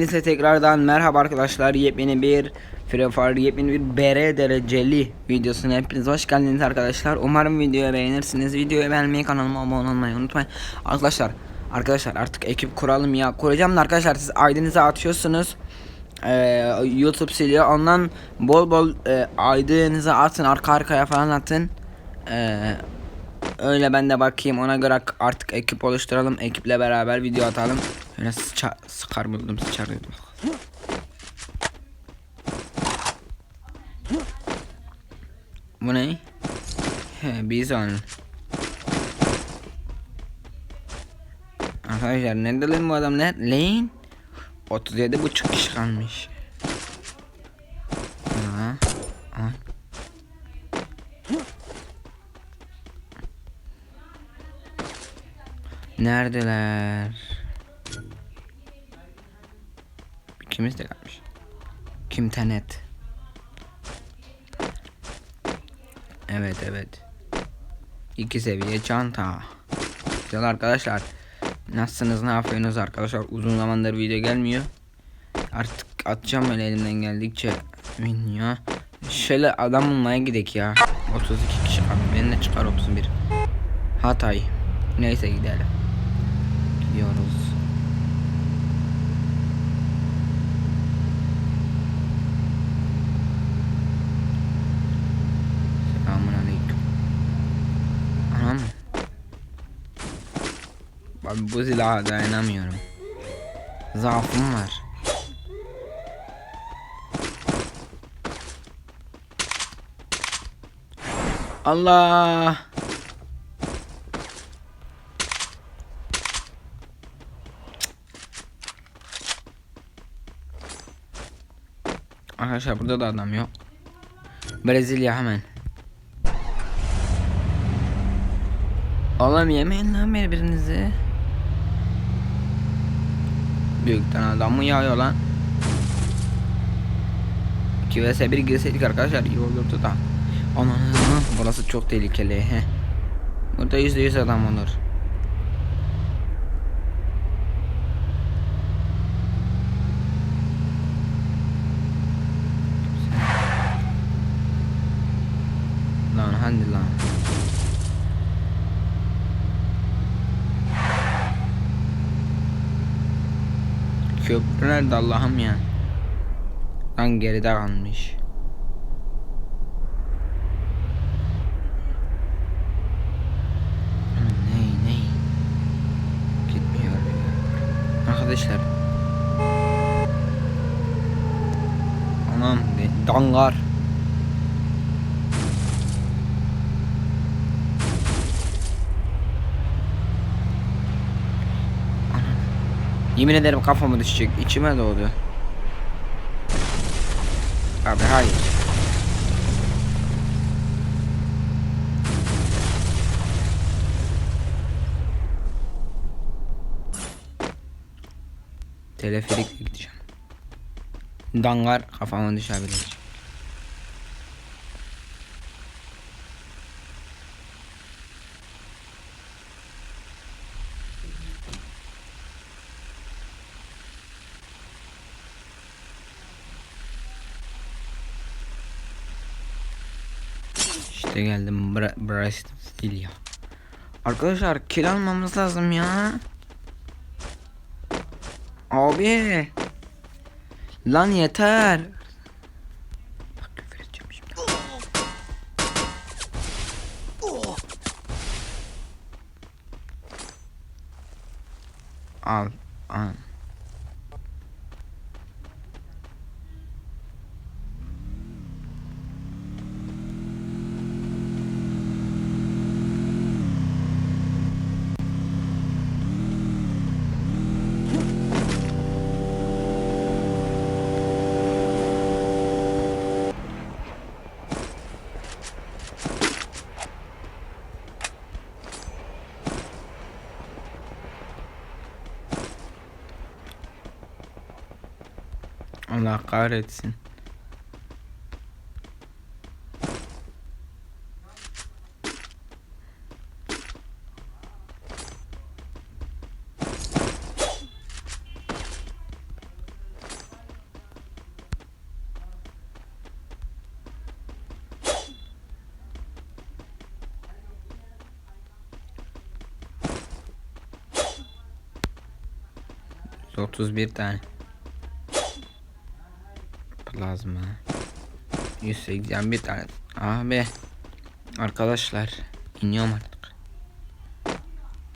Size tekrardan merhaba arkadaşlar. Yepyeni bir Free Fire, yepyeni bir BR dereceli videosuna hepiniz hoş geldiniz arkadaşlar. Umarım videoyu beğenirsiniz. Videoyu beğenmeyi, kanalıma abone olmayı unutmayın. Arkadaşlar, arkadaşlar artık ekip kuralım ya. Kuracağım da arkadaşlar siz aydınıza atıyorsunuz. Ee, YouTube siliyor. Ondan bol bol e, aydınıza atın. Arka arkaya falan atın. Ee, Öyle ben de bakayım ona göre artık ekip oluşturalım. Ekiple beraber video atalım. Öyle sıça, sıkar buldum sıçarıyordum. Bu ne? He bizon. Arkadaşlar nerede lan bu adamlar? Lane? 37 buçuk kişi kalmış. Neredeler? İkimiz de kalmış. Kim tenet? Evet evet. İki seviye çanta. Güzel arkadaşlar. Nasılsınız ne yapıyorsunuz arkadaşlar? Uzun zamandır video gelmiyor. Artık atacağım öyle elimden geldikçe. Video. Şöyle adam bulmaya gidek ya. 32 kişi kaldı. Benim de çıkar 31. Hatay. Neyse gidelim. Gidiyoruz. Selamun aleyküm. Anam. Ben bu silaha dayanamıyorum. Zaafım var. Allah. Arkadaşlar burada da adam yok. Brezilya hemen. Oğlum yemeyin lan birbirinizi. Büyükten adam mı yağıyor lan? 2 vs 1 girseydik arkadaşlar iyi olurdu da. Aman burası çok tehlikeli. He. Burada %100 adam olur. Lan hadi lan. Köprü nerede Allah'ım ya? Lan geride kalmış. Ney ney? Gitmiyor ya. Arkadaşlar. Anam dangar. Yemin ederim kafama düşecek. İçime doğdu. Abi hayır. Teleferikle gideceğim. Dangar kafama düşebilir. İşte geldim Bra Brasilia. Arkadaşlar kill almamız lazım ya. Abi. Lan yeter. Bak küfür edeceğim şimdi. Al. Al. Allah kahretsin. Otuz bir tane. Plazma. 181 tane. Abi. Arkadaşlar. iniyorum artık.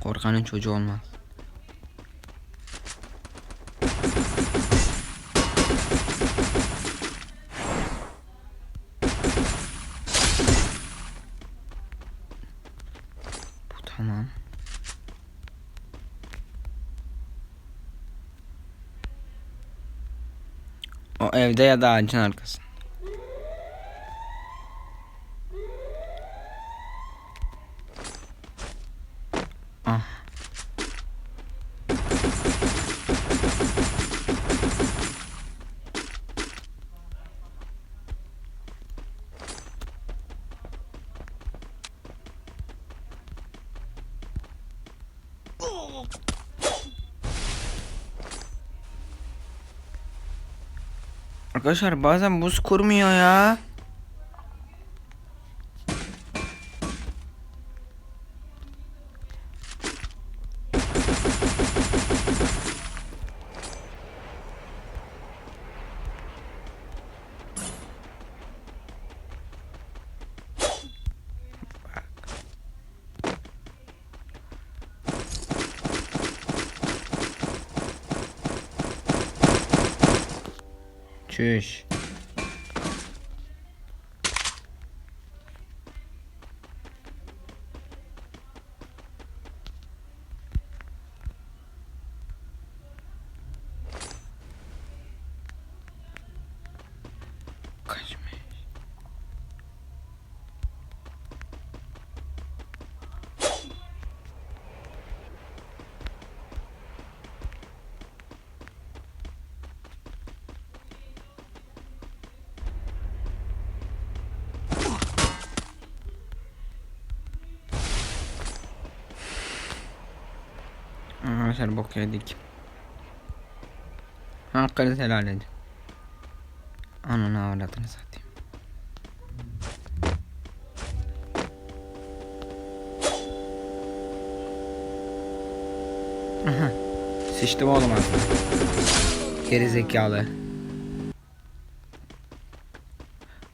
Korkanın çocuğu olmaz. Evde ya da ağacın arkasında. Arkadaşlar bazen buz kurmuyor ya. Çüş. Arkadaşlar bok yedik. Hakkınızı helal edin. Ananı avradını satayım. Aha. Sıçtım oğlum aslında. Geri.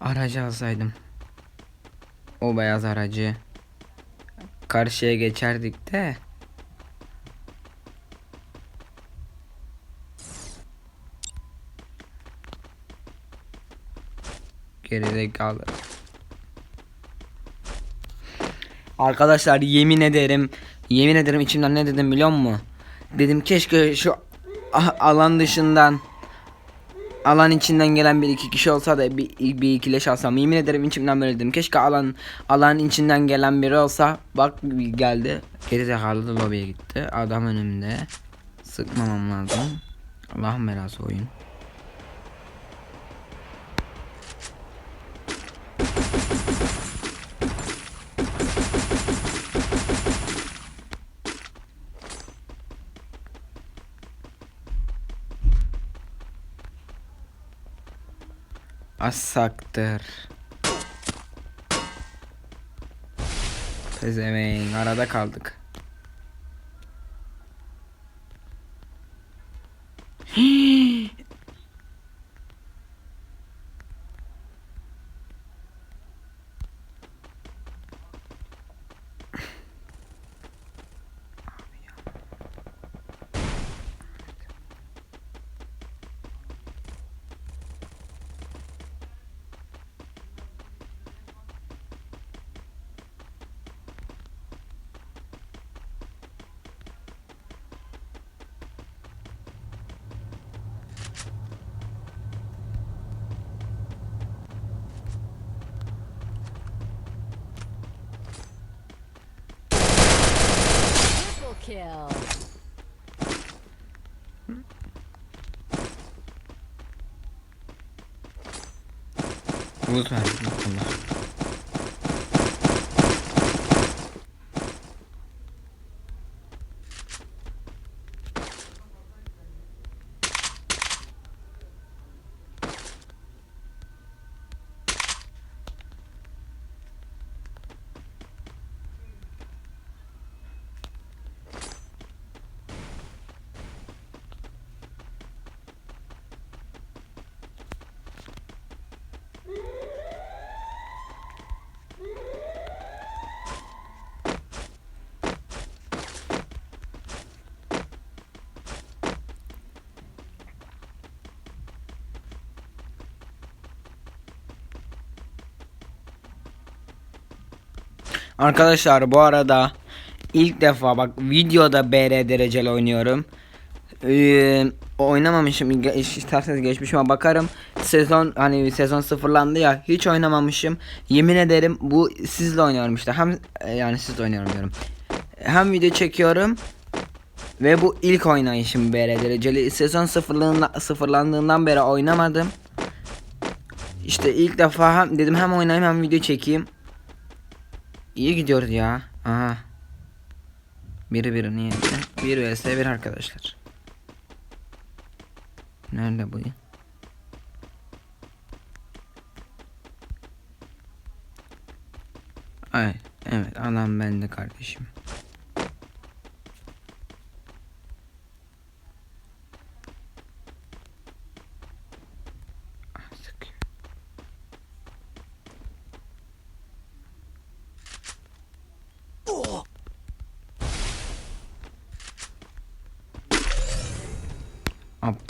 Aracı alsaydım. O beyaz aracı. Karşıya geçerdik de. Gerizekalı. Arkadaşlar yemin ederim yemin ederim içimden ne dedim biliyor musun? Dedim keşke şu a- alan dışından alan içinden gelen bir iki kişi olsa da bir, bir ikileş alsam. Yemin ederim içimden böyle dedim. Keşke alan alan içinden gelen biri olsa. Bak geldi. Gerizekalı da lobiye gitti. Adam önümde. Sıkmamam lazım. Allah'ın belası oyun Asaktır. Pezevenk arada kaldık. Kill. Bulut verdim Arkadaşlar bu arada ilk defa bak videoda BR dereceli oynuyorum. Ee, oynamamışım. İsterseniz geçmişime bakarım. Sezon hani sezon sıfırlandı ya hiç oynamamışım. Yemin ederim bu sizle oynuyorum işte. Hem e, yani sizle oynuyorum diyorum. Hem video çekiyorum ve bu ilk oynayışım BR dereceli. Sezon sıfırlığında, sıfırlandığından beri oynamadım. İşte ilk defa hem dedim hem oynayayım hem video çekeyim İyi gidiyor ya aha biri birini yendi bir vs bir arkadaşlar Nerede bu? Ay, evet adam bende kardeşim.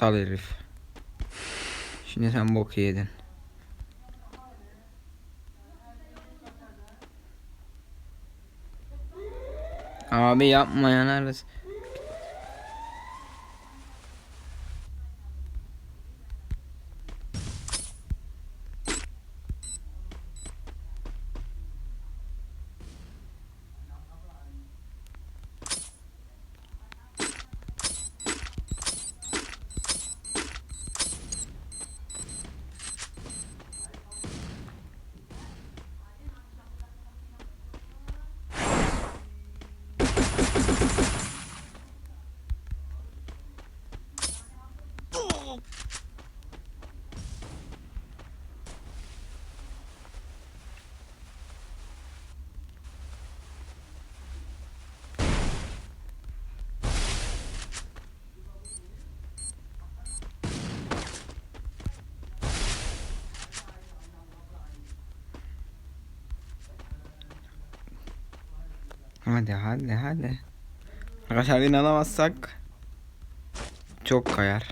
Aptal herif. Şimdi sen bok yedin. Abi yapma ya Hadi hadi hadi. Arkadaşlar win alamazsak çok kayar.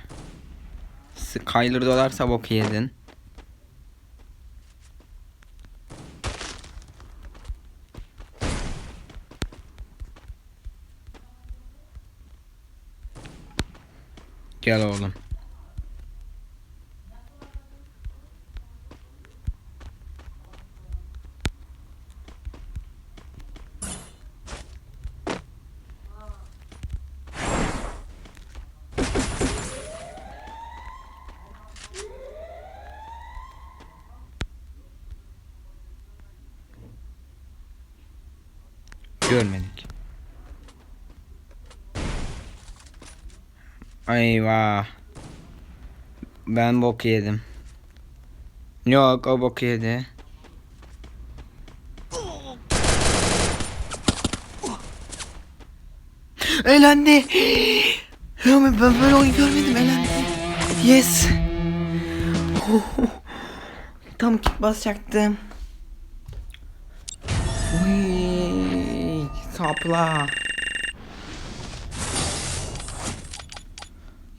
Skyler dolarsa bok yedin. Gel oğlum. Eyvah. Ben bok yedim. Yok o bok yedi. Elendi. Ya ben böyle oyun görmedim elendi. Yes. Tam kick basacaktım. Uy, sapla.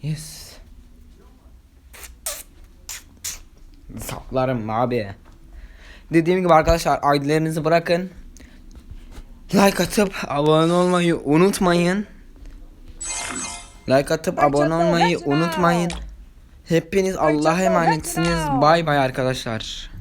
Yes. Saplarım abi. Dediğim gibi arkadaşlar ID'lerinizi bırakın. Like atıp abone olmayı unutmayın. Like atıp abone olmayı unutmayın. Hepiniz Allah'a emanetsiniz. Bay bay arkadaşlar.